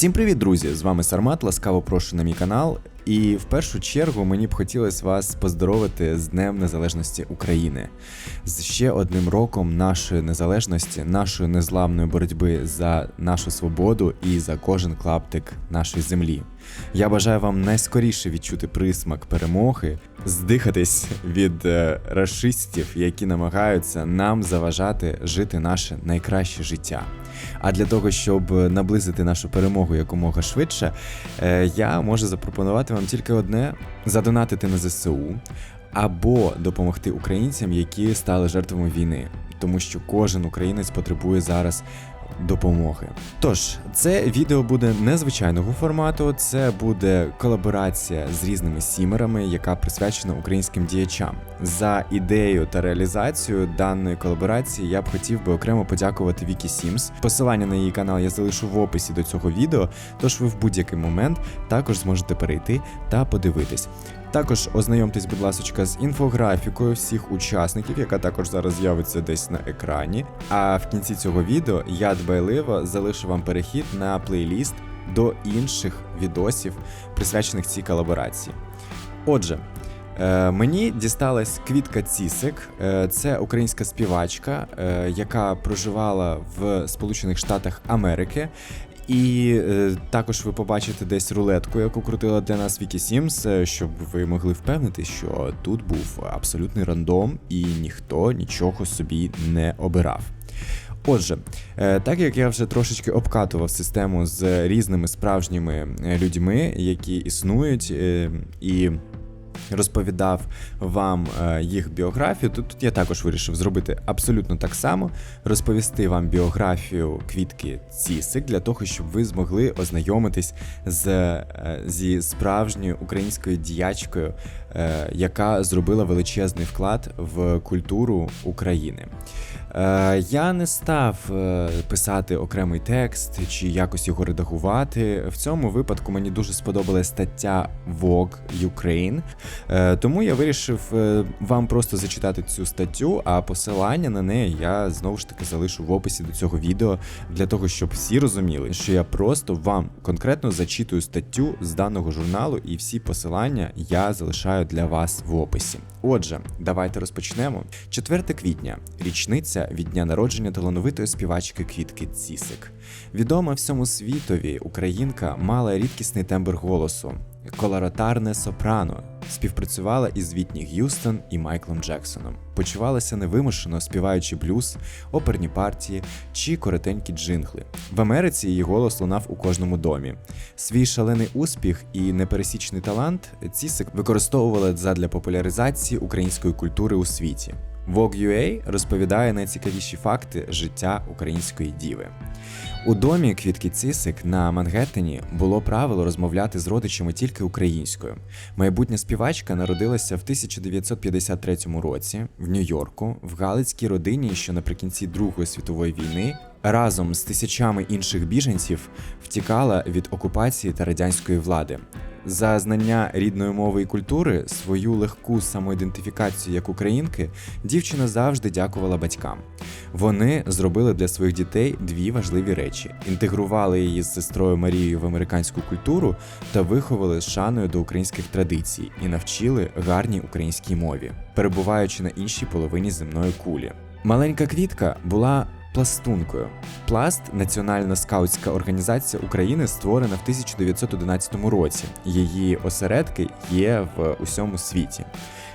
Всім привіт, друзі! З вами Сармат. Ласкаво прошу на мій канал. І в першу чергу мені б хотілося вас поздоровити з Днем Незалежності України, з ще одним роком нашої незалежності, нашої незламної боротьби за нашу свободу і за кожен клаптик нашої землі. Я бажаю вам найскоріше відчути присмак перемоги, здихатись від е, расистів, які намагаються нам заважати жити наше найкраще життя. А для того, щоб наблизити нашу перемогу якомога швидше, е, я можу запропонувати вам тільки одне: задонатити на ЗСУ або допомогти українцям, які стали жертвами війни, тому що кожен українець потребує зараз. Допомоги. Тож, це відео буде незвичайного формату, це буде колаборація з різними сімерами, яка присвячена українським діячам. За ідею та реалізацію даної колаборації я б хотів би окремо подякувати Вікі Сімс. Посилання на її канал я залишу в описі до цього відео, тож ви в будь-який момент також зможете перейти та подивитись. Також ознайомтесь, будь ласка, з інфографікою всіх учасників, яка також зараз з'явиться десь на екрані. А в кінці цього відео я дбайливо залишу вам перехід на плейліст до інших відосів, присвячених цій колаборації. Отже. е, Мені дісталась Квітка Цісик, Е, це українська співачка, е, яка проживала в Сполучених Штатах Америки. І е, також ви побачите десь рулетку, яку крутила для нас Вікі Сімс, е, щоб ви могли впевнити, що тут був абсолютний рандом і ніхто нічого собі не обирав. Отже, е, так як я вже трошечки обкатував систему з різними справжніми е, людьми, які існують, і розповідав вам е, їх біографію, то тут я також вирішив зробити абсолютно так само, розповісти вам біографію квітки Цісик для того, щоб ви змогли ознайомитись з, е, зі справжньою українською діячкою, яка зробила величезний вклад в культуру України. Е, Я не став е, писати окремий текст чи якось його редагувати. В цьому випадку мені дуже сподобалась стаття Vogue Ukraine, Е, тому я вирішив е, вам просто зачитати цю статтю, а посилання на неї я знову ж таки залишу в описі до цього відео для того, щоб всі розуміли, що я просто вам конкретно зачитую статтю з даного журналу, і всі посилання я залишаю для вас в описі. Отже, давайте розпочнемо. 4 квітня річниця від дня народження талановитої співачки Квітки Цісик. Відома всьому світові українка мала рідкісний тембр голосу. Колоратарне сопрано співпрацювала із Вітні Г'юстон і Майклом Джексоном. Почувалася невимушено, співаючи блюз, оперні партії чи коротенькі джингли. В Америці її голос лунав у кожному домі. Свій шалений успіх і непересічний талант Цісик використовувала задля популяризації української культури у світі. Vogue.ua розповідає найцікавіші факти життя української діви. У домі Квітки Цисик на Мангеттені було правило розмовляти з родичами тільки українською. Майбутня співачка народилася в 1953 році в Нью-Йорку в галицькій родині, що наприкінці Другої світової війни разом з тисячами інших біженців втікала від окупації та радянської влади. За знання рідної мови і культури, свою легку самоідентифікацію як українки, дівчина завжди дякувала батькам. Вони зробили для своїх дітей дві важливі речі: інтегрували її з сестрою Марією в американську культуру та виховали з шаною до українських традицій і навчили гарній українській мові, перебуваючи на іншій половині земної кулі. Маленька квітка була пластункою. Пласт національна скаутська організація України створена в 1911 році. Її осередки є в усьому світі.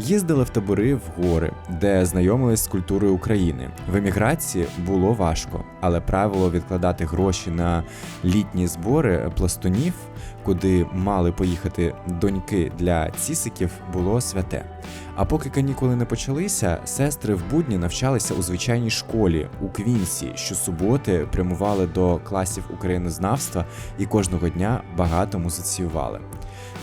Їздили в табори в гори, де знайомились з культурою України. В еміграції було важко, але правило відкладати гроші на літні збори пластунів, куди мали поїхати доньки для цісиків, було святе. А поки канікули не почалися, сестри в будні навчалися у звичайній школі у Квінсі. Щосуботи прямували до класів українознавства і кожного дня багато музиціювали.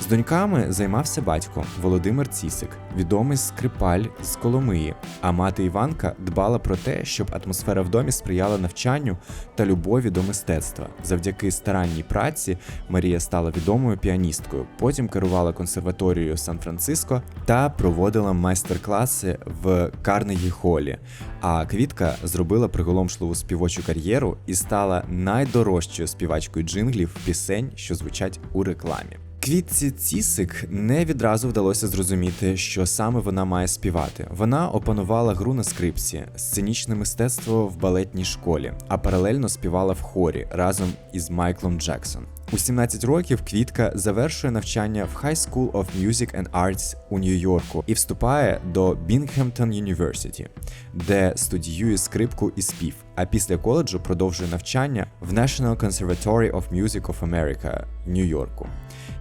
З доньками займався батько Володимир Цісик, відомий скрипаль з Коломиї. А мати Іванка дбала про те, щоб атмосфера в домі сприяла навчанню та любові до мистецтва. Завдяки старанній праці Марія стала відомою піаністкою. Потім керувала консерваторією Сан-Франциско та проводила майстер-класи в Карнегі Холі. А Квітка зробила приголомшливу співочу кар'єру і стала найдорожчою співачкою джинглів пісень, що звучать у рекламі. Квітці Цісик не відразу вдалося зрозуміти, що саме вона має співати. Вона опанувала гру на скрипці, сценічне мистецтво в балетній школі, а паралельно співала в хорі разом із Майклом Джексон. У 17 років Квітка завершує навчання в High School of Music and Arts у Нью-Йорку і вступає до Binghamton University, де студіює скрипку і спів. А після коледжу продовжує навчання в National Conservatory of Music of America Нью-Йорку.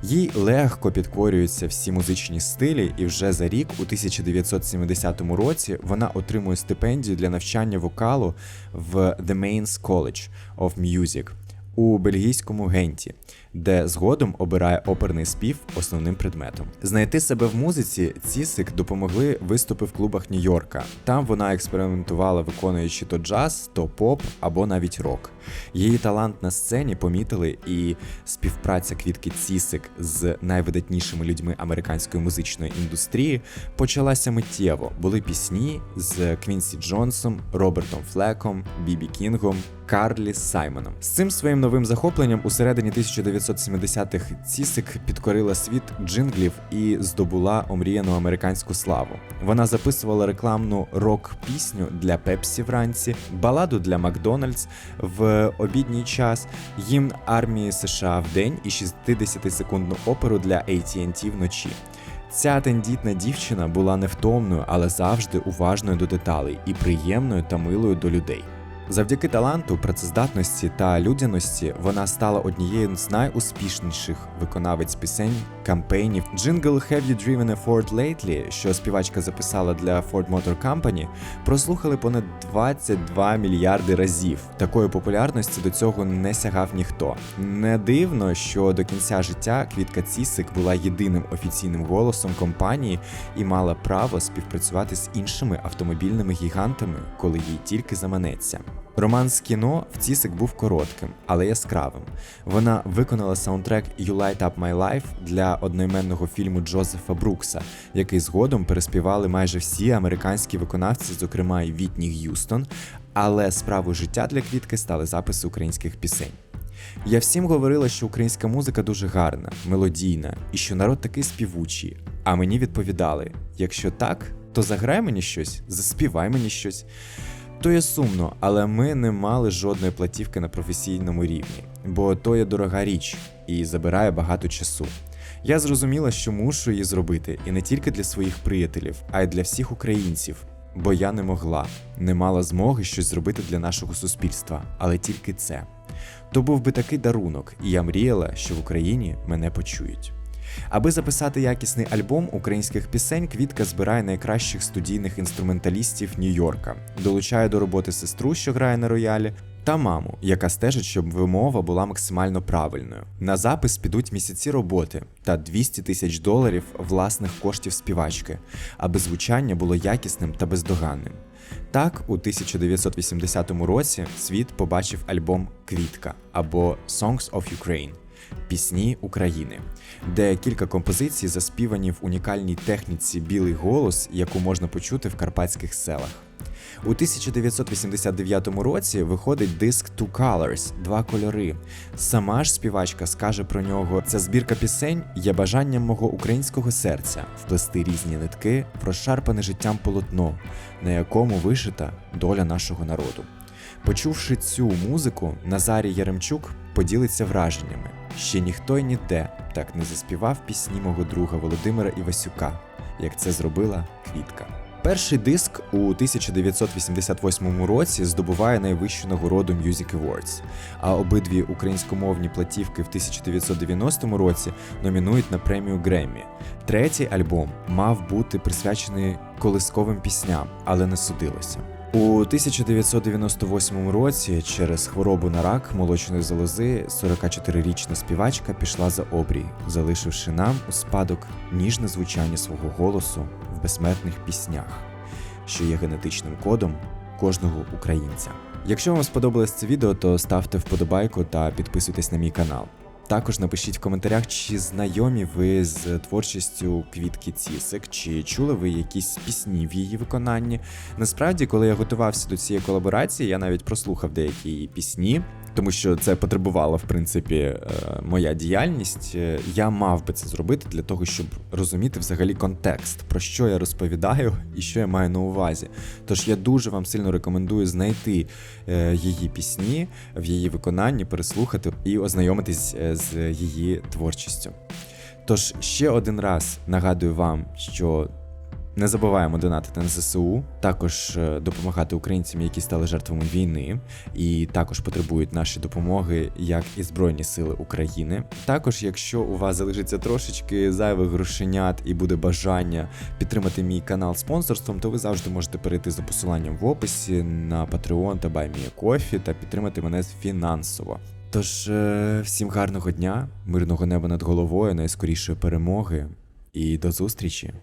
Їй легко підкорюються всі музичні стилі, і вже за рік, у 1970 році, вона отримує стипендію для навчання вокалу в The Mains College of Music у бельгійському генті, де згодом обирає оперний спів основним предметом. Знайти себе в музиці Цісик допомогли виступи в клубах Нью-Йорка. Там вона експериментувала, виконуючи то джаз, то поп або навіть рок. Її талант на сцені помітили, і співпраця квітки Цісик з найвидатнішими людьми американської музичної індустрії почалася миттєво. Були пісні з Квінсі Джонсом, Робертом Флеком, Бібі Кінгом, Карлі Саймоном. З цим своїм новим захопленням у середині 1970-х Цісик підкорила світ джинглів і здобула омріяну американську славу. Вона записувала рекламну рок-пісню для Пепсі вранці, баладу для Макдональдс в обідній час, гімн армії США в день і 60-секундну оперу для AT&T вночі. Ця тендітна дівчина була невтомною, але завжди уважною до деталей і приємною та милою до людей. Завдяки таланту, працездатності та людяності вона стала однією з найуспішніших виконавець пісень кампейнів. Джингл «Have you driven a Ford lately», що співачка записала для Ford Motor Company, прослухали понад 22 мільярди разів. Такої популярності до цього не сягав ніхто. Не дивно, що до кінця життя Квітка Цісик була єдиним офіційним голосом компанії і мала право співпрацювати з іншими автомобільними гігантами, коли їй тільки заманеться. Роман з кіно в Цісик був коротким, але яскравим. Вона виконала саундтрек «You Light Up My Life» для одноіменного фільму Джозефа Брукса, який згодом переспівали майже всі американські виконавці, зокрема й Вітні Г'юстон. Але справою життя для квітки стали записи українських пісень. Я всім говорила, що українська музика дуже гарна, мелодійна і що народ такий співучий. А мені відповідали: якщо так, то заграй мені щось, заспівай мені щось. То є сумно, але ми не мали жодної платівки на професійному рівні, бо то є дорога річ і забирає багато часу. Я зрозуміла, що мушу її зробити, і не тільки для своїх приятелів, а й для всіх українців, бо я не могла, не мала змоги щось зробити для нашого суспільства, але тільки це. То був би такий дарунок, і я мріяла, що в Україні мене почують. Аби записати якісний альбом українських пісень, Квітка збирає найкращих студійних інструменталістів Нью-Йорка, долучає до роботи сестру, що грає на роялі, та маму, яка стежить, щоб вимова була максимально правильною. На запис підуть місяці роботи та 200 тисяч доларів власних коштів співачки, аби звучання було якісним та бездоганним. Так, у 1980 році світ побачив альбом Квітка або Songs of Ukraine Пісні України, де кілька композицій заспівані в унікальній техніці Білий голос, яку можна почути в карпатських селах. У 1989 році виходить диск Two Colors Два кольори. Сама ж співачка скаже про нього: ця збірка пісень є бажанням мого українського серця вплести різні нитки в розшарпане життям полотно, на якому вишита доля нашого народу. Почувши цю музику, Назарій Яремчук поділиться враженнями. Ще ніхто й ніде так не заспівав пісні мого друга Володимира Івасюка, як це зробила Квітка. Перший диск у 1988 році здобуває найвищу нагороду Music Awards, а обидві українськомовні платівки в 1990 році номінують на премію Греммі. Третій альбом мав бути присвячений колисковим пісням, але не судилося. У 1998 році через хворобу на рак молочної залози 44-річна співачка пішла за обрій, залишивши нам у спадок ніжне звучання свого голосу в безсмертних піснях, що є генетичним кодом кожного українця. Якщо вам сподобалось це відео, то ставте вподобайку та підписуйтесь на мій канал. Також напишіть в коментарях, чи знайомі ви з творчістю Квітки Цісик, чи чули ви якісь пісні в її виконанні. Насправді, коли я готувався до цієї колаборації, я навіть прослухав деякі її пісні, тому що це потребувала, в принципі, е, моя діяльність. Е, Я мав би це зробити для того, щоб розуміти взагалі контекст, про що я розповідаю і що я маю на увазі. Тож я дуже вам сильно рекомендую знайти е, її пісні в її виконанні, переслухати і ознайомитись з її творчістю. Тож ще один раз нагадую вам, що не забуваємо донатити на ЗСУ, також е, допомагати українцям, які стали жертвами війни, і також потребують нашої допомоги, як і Збройні Сили України. Також, якщо у вас залишиться трошечки зайвих грошенят і буде бажання підтримати мій канал спонсорством, то ви завжди можете перейти за посиланням в описі на Patreon та BuyMeACoffee та підтримати мене фінансово. Тож е, всім гарного дня, мирного неба над головою, найскорішої перемоги і до зустрічі!